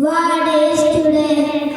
What is today?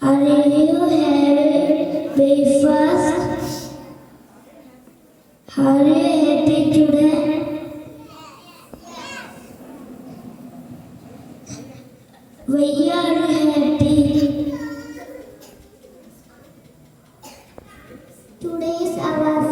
Are you having breakfast? Are you happy today? We are happy? Today is our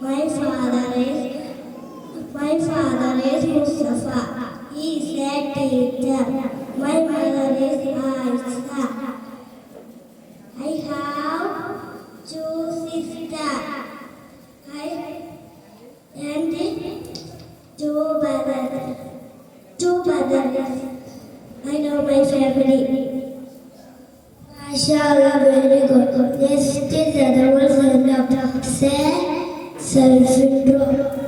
My father is my father is a teacher. My mother is Aisha. I have two sisters. I and two brothers. Two brothers. I know my family. MashaAllah, very good. Next is the other one send up. Say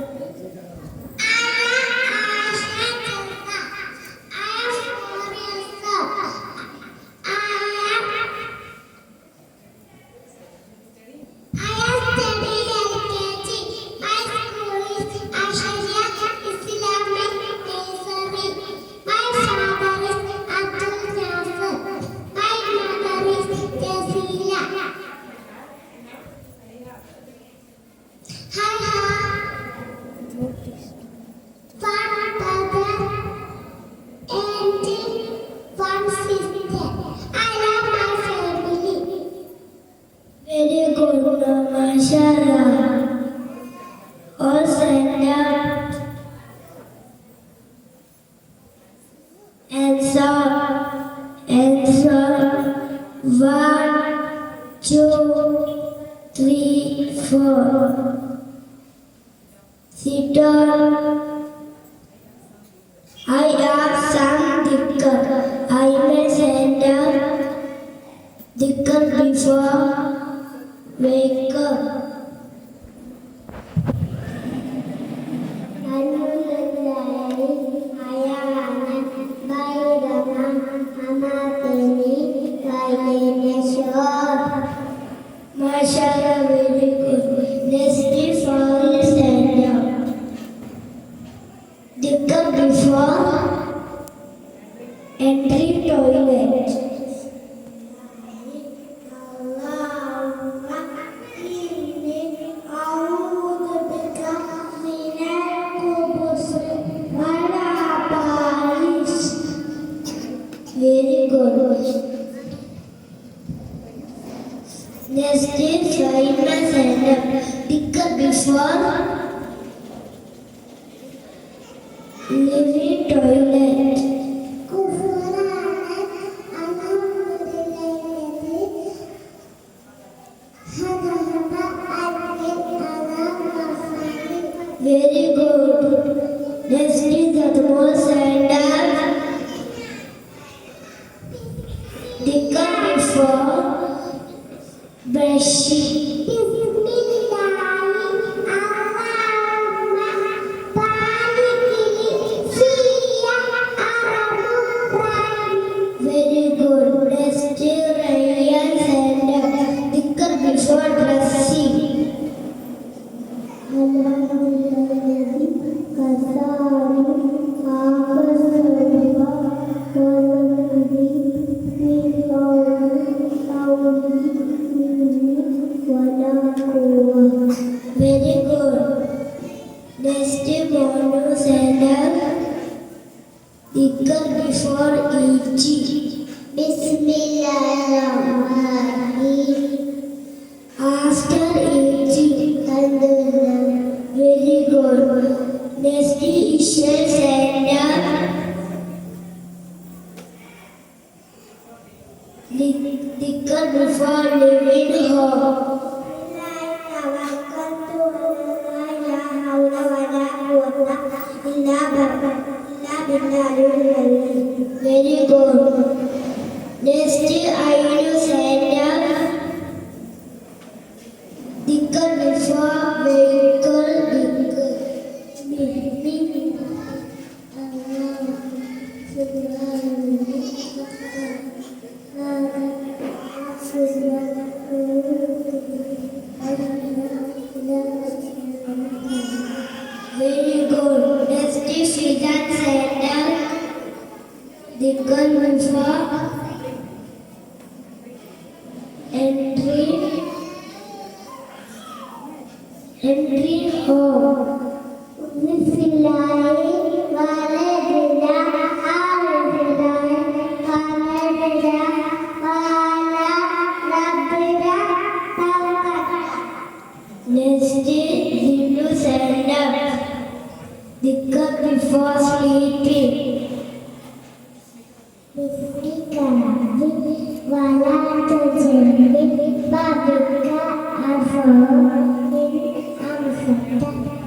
mashallah. All stand up. And so, and so, one, two, three, four. Sit down. I am Sam Dicker. I may stand up. Dicker before wake Mashallah, very good. Next is for stand up. Dicker before toilet. Very good. Next is famous and dicker before Living brushing. Dicker before eating. Bismillahirrahmanirrahim. After eating, very good. Destination Center. Dicker before leaving home. എന്ന അറിവ് very good next I will send Dicker before vehicle Dicker BB Dicker before entry entry home. Bismillah walidina alhamdulillah walidina wala rabbina tawakkalna Next Hindu sender Dikkar before